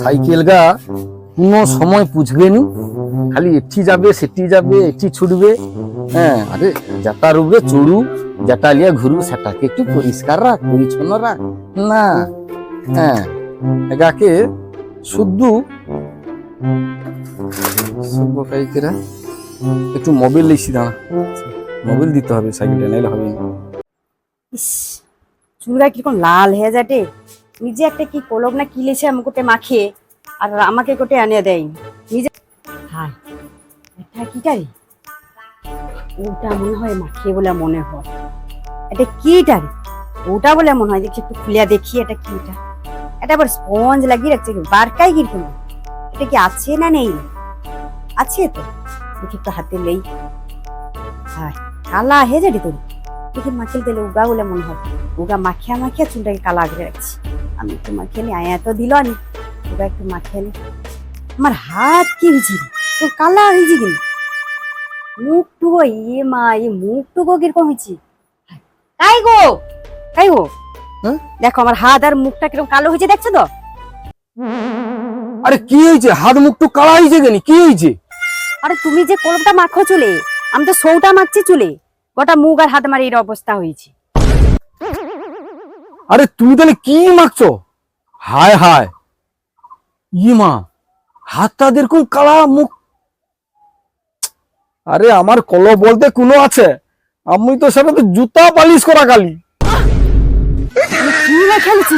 Cycle গা, কোনো সময় পুছবে নি। খালি এটি যাবে, সেটি যাবে, এটি ছুটবে। হ্যাঁ আরে যাতার উপরে চড়ু লিয়া ঘুরু, সেটাকে একটু পরিষ্কার রাখ, পরিচ্ছন্ন রাখ। না হ্যাঁ এগাকে শুদ্ধ একটু মোবাইল লিখছি, দাঁড়া। মোবাইল দিতে হবে, সাইকেলটা, নাইলে হবে না। কীরকম লাল হয়ে যাটে নিজে একটা কি কলক না কি লেছে আমি গোটে মাখিয়ে, আর আমাকে গোটে আনিয়ে দেয়। নিজে হাই এটা কিটা রে ওটা মনে হয় মাখিয়ে বলে মনে হয়। এটা কিটা রে ওটা বলে মনে হয় দেখি একটু খুলিয়া দেখি এটা কিটা এটা। এটা আবার স্পঞ্জ লাগিয়ে রাখছে কি বারকাই কীরকম? এটা কি আছে না নেই? আছে তো। দেখি একটু হাতে নেই। হাই কালা হয়ে যাবে তোর। দেখি মাখিয়ে দিলে উগা বলে মনে হয়। উগা মাখিয়া মাখিয়া চুলটাকে কালা করে রাখছি। আমি একটু মাখিয়ে নি আয়া তো দিল নি। উগা একটু মাখিয়ে আমার হাত কি হয়েছে রে? তো কালা হয়েছে কিন্তু মুখটুকো ইয়ে মা এই মুখটুকো কীরকম হয়েছে? তাই গো তাই গো। হ্যাঁ? দেখো আমার হাত আর মুখটা কীরকম কালো হয়েছে দেখছ তো? আরে কি হয়েছে? হাত মুখ তো কালা হয়েছে কেন? কি হয়েছে? আরে তুমি যে কলমটা মাখো চুলে আমি তো সৌটা মাখছি চুলে গোটা মুখ আর হাত আমার এই অবস্থা হয়েছে। আরে তুমি তাহলে কি মাখছো? হায় হায়। ইমা হাতটা দেখুন কালা মুখ। আরে আমার কল বলতে কোনো আছে। আমি তো সেটা তো জুতা পালিশ করা কালি। কি না খেলেছি